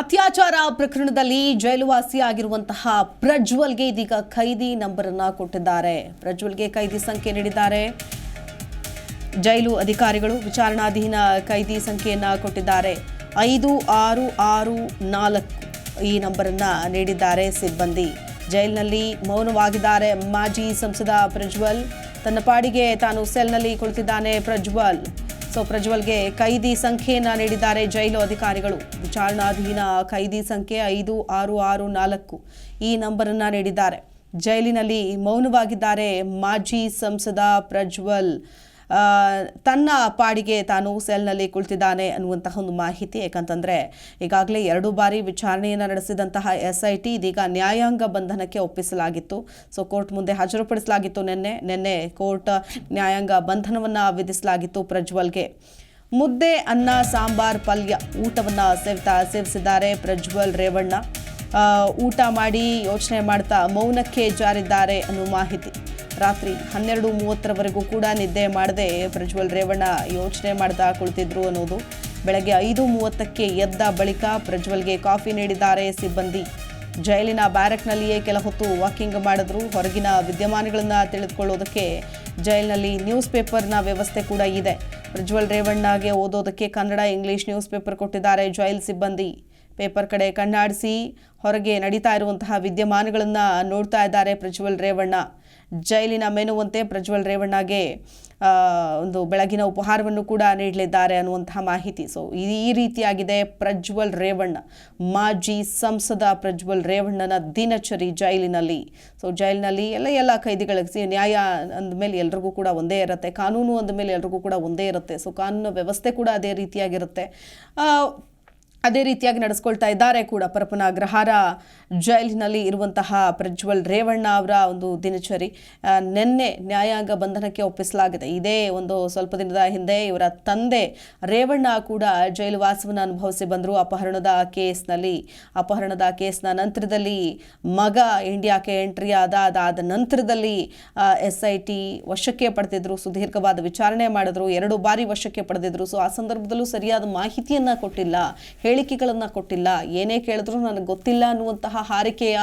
ಅತ್ಯಾಚಾರ ಪ್ರಕರಣದಲ್ಲಿ ಜೈಲುವಾಸಿಯಾಗಿರುವಂತಹ ಪ್ರಜ್ವಲ್ಗೆ ಇದೀಗ ಖೈದಿ ನಂಬರ್ ಅನ್ನ ಕೊಟ್ಟಿದ್ದಾರೆ. ಪ್ರಜ್ವಲ್ಗೆ ಖೈದಿ ಸಂಖ್ಯೆ ನೀಡಿದ್ದಾರೆ. ಜೈಲು ಅಧಿಕಾರಿಗಳು ವಿಚಾರಣಾಧೀನ ಖೈದಿ ಸಂಖ್ಯೆಯನ್ನ ಕೊಟ್ಟಿದ್ದಾರೆ. ಐದು, ಆರು ಆರು, ನಾಲ್ಕು ಈ ನಂಬರನ್ನ ನೀಡಿದ್ದಾರೆ ಸಿಬ್ಬಂದಿ. ಜೈಲಿನಲ್ಲಿ ಮೌನವಾಗಿದ್ದಾರೆ ಮಾಜಿ ಸಂಸದ ಪ್ರಜ್ವಲ್. ತನ್ನ ಪಾಡಿಗೆ ತಾನು ಸೆಲ್ನಲ್ಲಿ ಕುಳಿತಿದ್ದಾನೆ ಪ್ರಜ್ವಲ್. ಸೊ ಪ್ರಜ್ವಲ್ಗೆ ಖೈದಿ ಸಂಖ್ಯೆಯನ್ನ ನೀಡಿದ್ದಾರೆ ಜೈಲು ಅಧಿಕಾರಿಗಳು. ವಿಚಾರಣಾಧೀನ ಖೈದಿ ಸಂಖ್ಯೆ ಐದು, ಆರು ಆರು, ನಾಲ್ಕು ಈ ನಂಬರನ್ನ ನೀಡಿದ್ದಾರೆ. ಜೈಲಿನಲ್ಲಿ ಮೌನವಾಗಿದ್ದಾರೆ ಮಾಜಿ ಸಂಸದ ಪ್ರಜ್ವಲ್. ತನ್ನ ಪಾಡಿಗೆ ತಾನು ಸೆಲ್ನಲ್ಲಿ ಕುಳಿತಿದ್ದಾನೆ ಅನ್ನುವಂತಹ ಒಂದು ಮಾಹಿತಿ. ಯಾಕಂತಂದ್ರೆ ಈಗಾಗಲೇ ಎರಡು ಬಾರಿ ವಿಚಾರಣೆಯನ್ನು ನಡೆಸಿದಂತಹ ಎಸ್ ಐ ಟಿ ಇದೀಗ ನ್ಯಾಯಾಂಗ ಬಂಧನಕ್ಕೆ ಒಪ್ಪಿಸಲಾಗಿತ್ತು. ಸೊ ಕೋರ್ಟ್ ಮುಂದೆ ಹಾಜರುಪಡಿಸಲಾಗಿತ್ತು ನಿನ್ನೆ. ನಿನ್ನೆ ಕೋರ್ಟ್ ನ್ಯಾಯಾಂಗ ಬಂಧನವನ್ನು ವಿಧಿಸಲಾಗಿತ್ತು ಪ್ರಜ್ವಲ್ಗೆ. ಮುದ್ದೆ, ಅನ್ನ, ಸಾಂಬಾರ್, ಪಲ್ಯ ಊಟವನ್ನು ಸೇವಿತಾ, ಸೇವಿಸಿದ್ದಾರೆ ಪ್ರಜ್ವಲ್ ರೇವಣ್ಣ. ಊಟ ಮಾಡಿ ಯೋಚನೆ ಮಾಡ್ತಾ ಮೌನಕ್ಕೆ ಜಾರಿದ್ದಾರೆ ಅನ್ನೋ ಮಾಹಿತಿ. ರಾತ್ರಿ ಹನ್ನೆರಡು ಮೂವತ್ತರವರೆಗೂ ಕೂಡ ನಿದ್ದೆ ಮಾಡದೆ ಪ್ರಜ್ವಲ್ ರೇವಣ್ಣ ಯೋಚನೆ ಮಾಡ್ತಾ ಕುಳಿತಿದ್ರು ಅನ್ನೋದು. ಬೆಳಗ್ಗೆ ಐದು ಮೂವತ್ತಕ್ಕೆ ಎದ್ದ ಬಳಿಕ ಪ್ರಜ್ವಲ್ಗೆ ಕಾಫಿ ನೀಡಿದ್ದಾರೆ ಸಿಬ್ಬಂದಿ. ಜೈಲಿನ ಬ್ಯಾರಕ್ನಲ್ಲಿಯೇ ಕೆಲ ಹೊತ್ತು ವಾಕಿಂಗ್ ಮಾಡಿದ್ರು. ಹೊರಗಿನ ವಿದ್ಯಮಾನಗಳನ್ನು ತಿಳಿದುಕೊಳ್ಳೋದಕ್ಕೆ ಜೈಲಿನಲ್ಲಿ ನ್ಯೂಸ್ ಪೇಪರ್ನ ವ್ಯವಸ್ಥೆ ಕೂಡ ಇದೆ. ಪ್ರಜ್ವಲ್ ರೇವಣ್ಣಗೆ ಓದೋದಕ್ಕೆ ಕನ್ನಡ, ಇಂಗ್ಲಿಷ್ ನ್ಯೂಸ್ ಪೇಪರ್ ಕೊಟ್ಟಿದ್ದಾರೆ ಜೈಲ್ ಸಿಬ್ಬಂದಿ. ಪೇಪರ್ ಕಡೆ ಕಣ್ಣಾಡಿಸಿ ಹೊರಗೆ ನಡೀತಾ ಇರುವಂತಹ ವಿದ್ಯಮಾನಗಳನ್ನು ನೋಡ್ತಾ ಇದ್ದಾರೆ ಪ್ರಜ್ವಲ್ ರೇವಣ್ಣ. ಜೈಲಿನ ಮೆನುವಂತೆ ಪ್ರಜ್ವಲ್ ರೇವಣ್ಣಗೆ ಒಂದು ಬೆಳಗಿನ ಉಪಹಾರವನ್ನು ಕೂಡ ನೀಡಲಿದ್ದಾರೆ ಅನ್ನುವಂತಹ ಮಾಹಿತಿ. ಸೊ ಈ ರೀತಿಯಾಗಿದೆ ಪ್ರಜ್ವಲ್ ರೇವಣ್ಣ. ಮಾಜಿ ಸಂಸದ ಪ್ರಜ್ವಲ್ ರೇವಣ್ಣನ ದಿನಚರಿ ಜೈಲಿನಲ್ಲಿ. ಸೊ ಜೈಲಿನಲ್ಲಿ ಎಲ್ಲ ಎಲ್ಲ ಕೈದಿಗಳಿಗೆ ನ್ಯಾಯ ಅಂದಮೇಲೆ ಎಲ್ರಿಗೂ ಕೂಡ ಒಂದೇ ಇರುತ್ತೆ. ಕಾನೂನು ಅಂದಮೇಲೆ ಎಲ್ರಿಗೂ ಕೂಡ ಒಂದೇ ಇರುತ್ತೆ. ಸೊ ಕಾನೂನು ವ್ಯವಸ್ಥೆ ಕೂಡ ಅದೇ ರೀತಿಯಾಗಿರುತ್ತೆ. ಅದೇ ರೀತಿಯಾಗಿ ನಡೆಸ್ಕೊಳ್ತಾ ಇದ್ದಾರೆ ಕೂಡ ಪರಪನ ಅಗ್ರಹಾರ ಜೈಲಿನಲ್ಲಿ ಇರುವಂತಹ ಪ್ರಜ್ವಲ್ ರೇವಣ್ಣ ಅವರ ಒಂದು ದಿನಚರಿ. ನಿನ್ನೆ ನ್ಯಾಯಾಂಗ ಬಂಧನಕ್ಕೆ ಒಪ್ಪಿಸಲಾಗಿದೆ. ಇದೇ ಒಂದು ಸ್ವಲ್ಪ ದಿನದ ಹಿಂದೆ ಇವರ ತಂದೆ ರೇವಣ್ಣ ಕೂಡ ಜೈಲು ವಾಸವನ್ನು ಅನುಭವಿಸಿ ಬಂದರು. ಅಪಹರಣದ ಕೇಸ್ನಲ್ಲಿ, ಅಪಹರಣದ ಕೇಸ್ನ ನಂತರದಲ್ಲಿ ಮಗ ಇಂಡಿಯಾಕ್ಕೆ ಎಂಟ್ರಿ ಆದ, ಅದಾದ ನಂತರದಲ್ಲಿ ಎಸ್ ಐ ಟಿ ವಶಕ್ಕೆ ಪಡೆದಿದ್ರು, ಸುದೀರ್ಘವಾದ ವಿಚಾರಣೆ ಮಾಡಿದ್ರು. ಎರಡು ಬಾರಿ ವಶಕ್ಕೆ ಪಡೆದಿದ್ರು. ಸೊ, ಆ ಸಂದರ್ಭದಲ್ಲೂ ಸರಿಯಾದ ಮಾಹಿತಿಯನ್ನ ಕೊಟ್ಟಿಲ್ಲ. ಹೇಳಿಕೆಗಳನ್ನ ಕೊಟ್ಟಿಲ್ಲ. ಏನೇ ಕೇಳಿದ್ರು ನನಗೆ ಗೊತ್ತಿಲ್ಲ ಅನ್ನುವಂತಹ ಹಾರಿಕೆಯ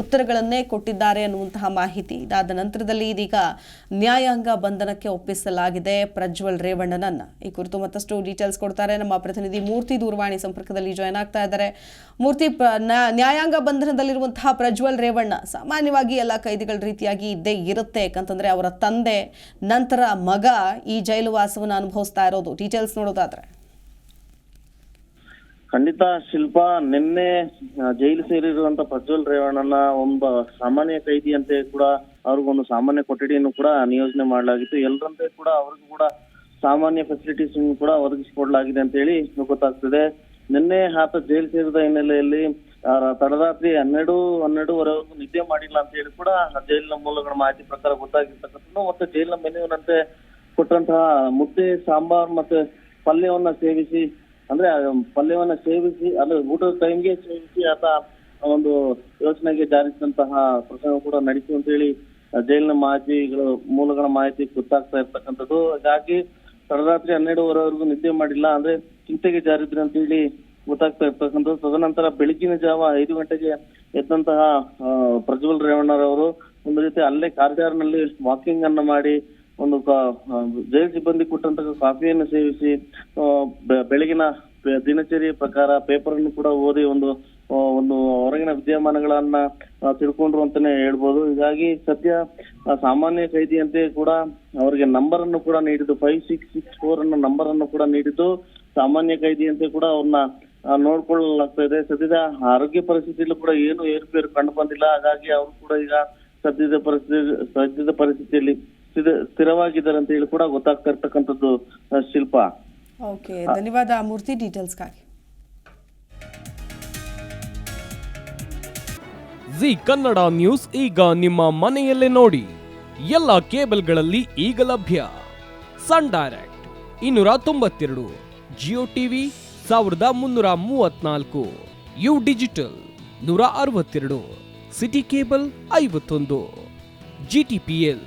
ಉತ್ತರಗಳನ್ನೇ ಕೊಟ್ಟಿದ್ದಾರೆ ಅನ್ನುವಂತಹ ಮಾಹಿತಿ. ಇದಾದ ನಂತರದಲ್ಲಿ ಇದೀಗ ನ್ಯಾಯಾಂಗ ಬಂಧನಕ್ಕೆ ಒಪ್ಪಿಸಲಾಗಿದೆ ಪ್ರಜ್ವಲ್ ರೇವಣ್ಣನನ್ನ. ಈ ಕುರಿತು ಮತ್ತಷ್ಟು ಡೀಟೇಲ್ಸ್ ಕೊಡ್ತಾರೆ. ನಮ್ಮ ಪ್ರತಿನಿಧಿ ಮೂರ್ತಿ ದೂರವಾಣಿ ಸಂಪರ್ಕದಲ್ಲಿ ಜಾಯ್ನ್ ಆಗ್ತಾ ಇದ್ದಾರೆ. ಮೂರ್ತಿ ನ್ಯಾಯಾಂಗ ಬಂಧನದಲ್ಲಿರುವಂತಹ ಪ್ರಜ್ವಲ್ ರೇವಣ್ಣ ಸಾಮಾನ್ಯವಾಗಿ ಎಲ್ಲ ಕೈದಿಗಳ ರೀತಿಯಾಗಿ ಇದ್ದೇ ಇರುತ್ತೆ. ಯಾಕಂತಂದ್ರೆ ಅವರ ತಂದೆ, ನಂತರ ಮಗ ಈ ಜೈಲು ವಾಸವನ್ನು ಅನುಭವಿಸ್ತಾ ಇರೋದು. ಡೀಟೇಲ್ಸ್ ನೋಡೋದಾದ್ರೆ. ಖಂಡಿತ ಶಿಲ್ಪಾ, ನಿನ್ನೆ ಜೈಲು ಸೇರಿರುವಂತ ಪ್ರಜ್ವಲ್ ರೇವಣ್ಣನ ಒಬ್ಬ ಸಾಮಾನ್ಯ ಕೈದಿ ಅಂತೆ ಕೂಡ ಅವ್ರಿಗೊಂದು ಸಾಮಾನ್ಯ ಕೊಠಡಿಯನ್ನು ಕೂಡ ನಿಯೋಜನೆ ಮಾಡಲಾಗಿತ್ತು. ಎಲ್ಲರಂತೆ ಕೂಡ ಅವ್ರಿಗೂ ಕೂಡ ಸಾಮಾನ್ಯ ಫೆಸಿಲಿಟೀಸ್ ಕೂಡ ಒದಗಿಸಿಕೊಡಲಾಗಿದೆ ಅಂತ ಹೇಳಿ ಗೊತ್ತಾಗ್ತಿದೆ. ನಿನ್ನೆ ಆತ ಜೈಲು ಸೇರಿದ ಹಿನ್ನೆಲೆಯಲ್ಲಿ ತಡರಾತ್ರಿ ಹನ್ನೆರಡು, ಹನ್ನೆರಡುವರೆವರೆಗೂ ನಿದ್ದೆ ಮಾಡಿಲ್ಲ ಅಂತ ಹೇಳಿ ಕೂಡ ಜೈಲಿನ ಮೂಲಗಳ ಮಾಹಿತಿ ಪ್ರಕಾರ ಗೊತ್ತಾಗಿರ್ತಕ್ಕಂಥದ್ದು. ಮತ್ತೆ ಜೈಲಿನ ಮೆನುವಿನಂತೆ ಕೊಟ್ಟಂತಹ ಮುದ್ದೆ, ಸಾಂಬಾರ್ ಮತ್ತೆ ಪಲ್ಯವನ್ನ ಸೇವಿಸಿ ಅಂದ್ರೆ ಪಲ್ಯವನ್ನ ಸೇವಿಸಿ, ಅಂದ್ರೆ, ಊಟದ ಟೈಮ್ಗೆ ಸೇವಿಸಿ, ಆತ ಒಂದು ಯೋಚನೆಗೆ ಜಾರಿಸಿದಂತಹ ಪ್ರಸಂಗ ಕೂಡ ನಡೀತು ಅಂತ ಹೇಳಿ ಜೈಲಿನ ಮಾಹಿತಿಗಳು ಮೂಲಗಳ ಮಾಹಿತಿ ಗೊತ್ತಾಗ್ತಾ ಇರ್ತಕ್ಕಂಥದ್ದು. ಹಾಗಾಗಿ, ತಡರಾತ್ರಿ ಹನ್ನೆರಡುವರೆವರೆಗೂ ನಿದ್ದೆ ಮಾಡಿಲ್ಲ, ಅಂದ್ರೆ ಚಿಂತೆಗೆ ಜಾರಿದ್ರು ಅಂತ ಹೇಳಿ ಗೊತ್ತಾಗ್ತಾ ಇರ್ತಕ್ಕಂಥದ್ದು. ತದನಂತರ ಬೆಳಗಿನ ಜಾವ ಐದು ಗಂಟೆಗೆ ಎದ್ದಂತಹ ಪ್ರಜ್ವಲ್ ರೇವಣ್ಣರವರು, ಒಂದು ರೀತಿ ಅಲ್ಲೇ ಕಾರಿಡಾರ್ನಲ್ಲಿ ವಾಕಿಂಗ್ ಅನ್ನ ಮಾಡಿ ಒಂದು ಜೈಲ್ ಸಿಬ್ಬಂದಿ ಕೊಟ್ಟಂತಹ ಕಾಫಿಯನ್ನು ಸೇವಿಸಿ ಬೆಳಗಿನ ದಿನಚರಿ ಪ್ರಕಾರ ಪೇಪರ್ ಅನ್ನು ಕೂಡ ಓದಿ ಒಂದು ಒಂದು ಹೊರಗಿನ ವಿದ್ಯಮಾನಗಳನ್ನ ತಿಳ್ಕೊಂಡ್ರು ಅಂತಾನೆ ಹೇಳ್ಬೋದು. ಹೀಗಾಗಿ ಸದ್ಯ ಸಾಮಾನ್ಯ ಕೈದಿಯಂತೆ ಕೂಡ ಅವರಿಗೆ ನಂಬರ್ ಅನ್ನು ಕೂಡ ನೀಡಿದ್ದು ಫೈವ್ ಸಿಕ್ಸ್ ಸಿಕ್ಸ್ ಫೋರ್ ಅನ್ನೋ ನಂಬರ್ ಅನ್ನು ಕೂಡ ನೀಡಿದ್ದು ಸಾಮಾನ್ಯ ಕೈದಿಯಂತೆ ಕೂಡ ಅವ್ರನ್ನ ನೋಡ್ಕೊಳ್ಳಲಾಗ್ತಾ ಇದೆ. ಸದ್ಯದ ಆರೋಗ್ಯ ಪರಿಸ್ಥಿತಿಯಲ್ಲೂ ಕೂಡ ಏನು ಏರುಪೇರು ಕಂಡು ಬಂದಿಲ್ಲ. ಹಾಗಾಗಿ ಅವರು ಕೂಡ ಈಗ ಸದ್ಯದ ಪರಿಸ್ಥಿತಿ, ಸದ್ಯದ ಪರಿಸ್ಥಿತಿಯಲ್ಲಿ ಸ್ಥಿರವಾಗಿದ್ದಾರೆ ಅಂತ ಹೇಳಿ ಕೂಡ ಗೊತ್ತಾಗ್ತಾ ಇರ್ತಕ್ಕಂಥದ್ದು ಶಿಲ್ಪ. ಓಕೆ ಧನ್ಯವಾದ ಮೂರ್ತಿ ಡೀಟೇಲ್ಸ್ಗಾಗಿ. ಜಿ ಕನ್ನಡ ನ್ಯೂಸ್ ಈಗ ನಿಮ್ಮ ಮನೆಯಲ್ಲೇ ನೋಡಿ. ಎಲ್ಲ ಕೇಬಲ್ಗಳಲ್ಲಿ ಈಗ ಲಭ್ಯ. ಸನ್ ಡೈರೆಕ್ಟ್ ಇನ್ನೂರ ತೊಂಬತ್ತೆರಡು ಜಿಯೋ ಟಿವಿ ಸಾವಿರದ ಮುನ್ನೂರ ಮೂವತ್ನಾಲ್ಕು ಯು ಡಿಜಿಟಲ್ ನೂರ ಅರವತ್ತೆರಡು ಸಿಟಿ ಕೇಬಲ್ ಐವತ್ತೊಂದು ಜಿ ಟಿ ಪಿ ಎಲ್